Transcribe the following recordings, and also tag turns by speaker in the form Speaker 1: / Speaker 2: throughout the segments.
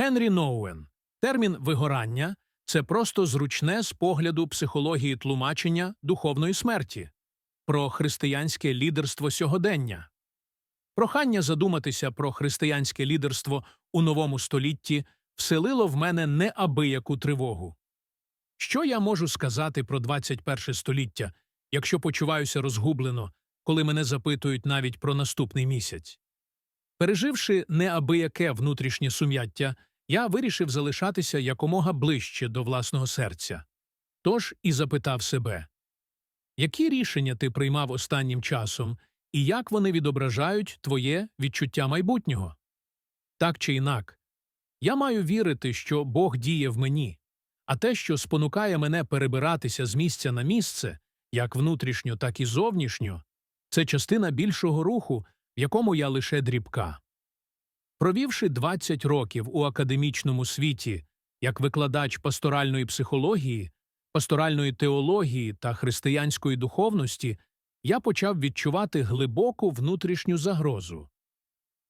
Speaker 1: Генрі Ноуен. Термін вигорання це просто зручне з погляду психології тлумачення духовної смерті, про християнське лідерство сьогодення. Прохання задуматися про християнське лідерство у новому столітті вселило в мене неабияку тривогу. Що я можу сказати про 21 століття, якщо почуваюся розгублено, коли мене запитують навіть про наступний місяць? Переживши неабияке внутрішнє сум'яття, я вирішив залишатися якомога ближче до власного серця. Тож і запитав себе, які рішення ти приймав останнім часом і як вони відображають твоє відчуття майбутнього? Так чи інак, я маю вірити, що Бог діє в мені, а те, що спонукає мене перебиратися з місця на місце, як внутрішньо, так і зовнішньо, це частина більшого руху, в якому я лише дрібка. Провівши 20 років у академічному світі як викладач пасторальної психології, пасторальної теології та християнської духовності, я почав відчувати глибоку внутрішню загрозу.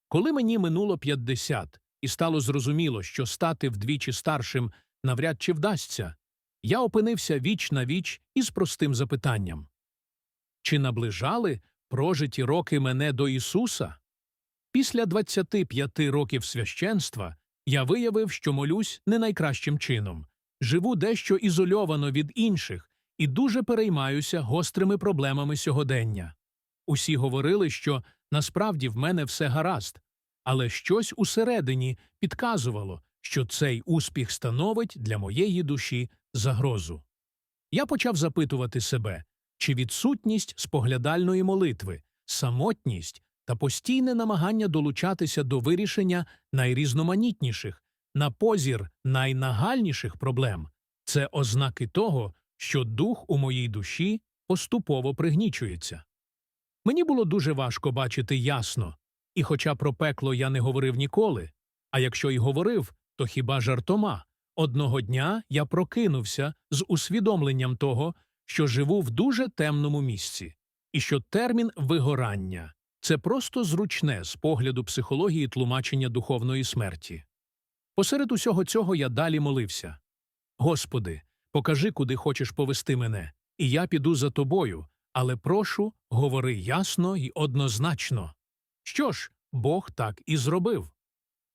Speaker 1: Коли мені минуло 50 і стало зрозуміло, що стати вдвічі старшим навряд чи вдасться, я опинився віч на віч із простим запитанням чи наближали прожиті роки мене до Ісуса? Після 25 років священства я виявив, що молюсь не найкращим чином, живу дещо ізольовано від інших і дуже переймаюся гострими проблемами сьогодення. Усі говорили, що насправді в мене все гаразд, але щось усередині підказувало, що цей успіх становить для моєї душі загрозу. Я почав запитувати себе, чи відсутність споглядальної молитви, самотність та постійне намагання долучатися до вирішення найрізноманітніших, на позір найнагальніших проблем це ознаки того, що дух у моїй душі поступово пригнічується. Мені було дуже важко бачити ясно, і хоча про пекло я не говорив ніколи, а якщо й говорив, то хіба жартома. Одного дня я прокинувся з усвідомленням того, що живу в дуже темному місці, і що термін вигорання це просто зручне з погляду психології тлумачення духовної смерті. Посеред усього цього я далі молився Господи, покажи, куди хочеш повести мене, і я піду за тобою, але прошу, говори ясно і однозначно. Що ж, Бог так і зробив.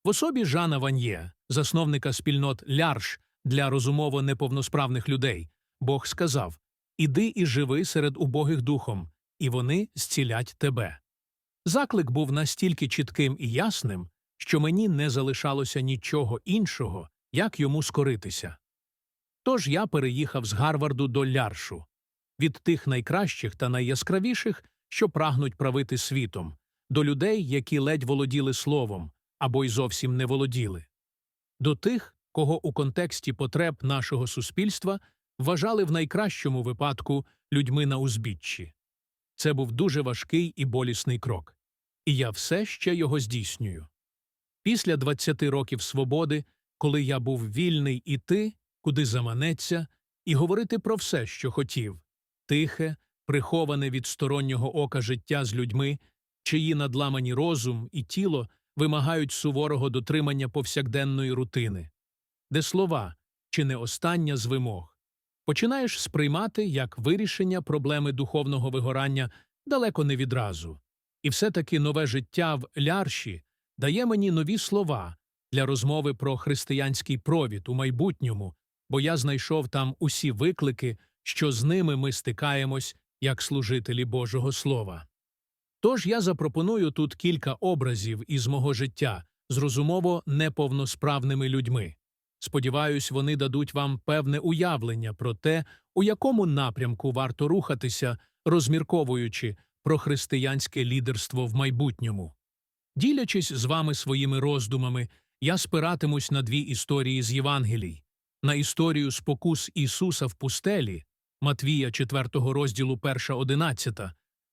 Speaker 1: В особі Жана Ваньє, засновника спільнот Лярш для розумово неповносправних людей, Бог сказав Іди і живи серед убогих духом, і вони зцілять тебе. Заклик був настільки чітким і ясним, що мені не залишалося нічого іншого, як йому скоритися. Тож я переїхав з Гарварду до Ляршу від тих найкращих та найяскравіших, що прагнуть правити світом, до людей, які ледь володіли словом або й зовсім не володіли, до тих, кого у контексті потреб нашого суспільства вважали в найкращому випадку людьми на узбіччі. Це був дуже важкий і болісний крок, і я все ще його здійснюю. Після 20 років свободи, коли я був вільний іти, куди заманеться, і говорити про все, що хотів тихе, приховане від стороннього ока життя з людьми, чиї надламані розум і тіло вимагають суворого дотримання повсякденної рутини, де слова чи не остання з вимог починаєш сприймати як вирішення проблеми духовного вигорання далеко не відразу. І все таки нове життя в лярші дає мені нові слова для розмови про християнський провід у майбутньому, бо я знайшов там усі виклики, що з ними ми стикаємось як служителі Божого Слова. Тож я запропоную тут кілька образів із мого життя з розумово неповносправними людьми. Сподіваюсь, вони дадуть вам певне уявлення про те, у якому напрямку варто рухатися, розмірковуючи про християнське лідерство в майбутньому. Ділячись з вами своїми роздумами, я спиратимусь на дві історії з Євангелій на історію спокус Ісуса в пустелі Матвія 4 розділу 1 11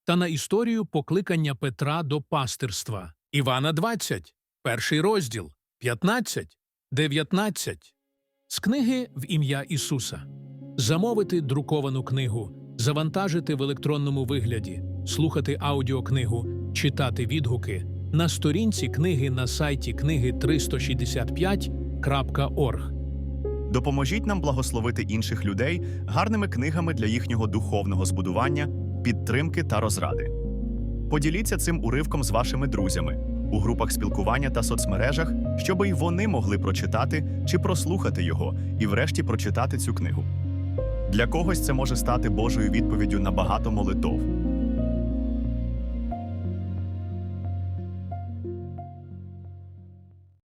Speaker 1: та на історію покликання Петра до пастирства Івана 20, перший розділ 15, 19. З книги в ім'я Ісуса замовити друковану книгу, завантажити в електронному вигляді, слухати аудіокнигу, читати відгуки на сторінці книги на сайті книги 365 www.bibliapomoа.org.
Speaker 2: Допоможіть нам благословити інших людей гарними книгами для їхнього духовного збудування, підтримки та розради. Поділіться цим уривком з вашими друзями у групах спілкування та соцмережах, щоб і вони могли прочитати чи прослухати його і врешті прочитати цю книгу. Для когось це може стати Божою відповіддю на багато молитов,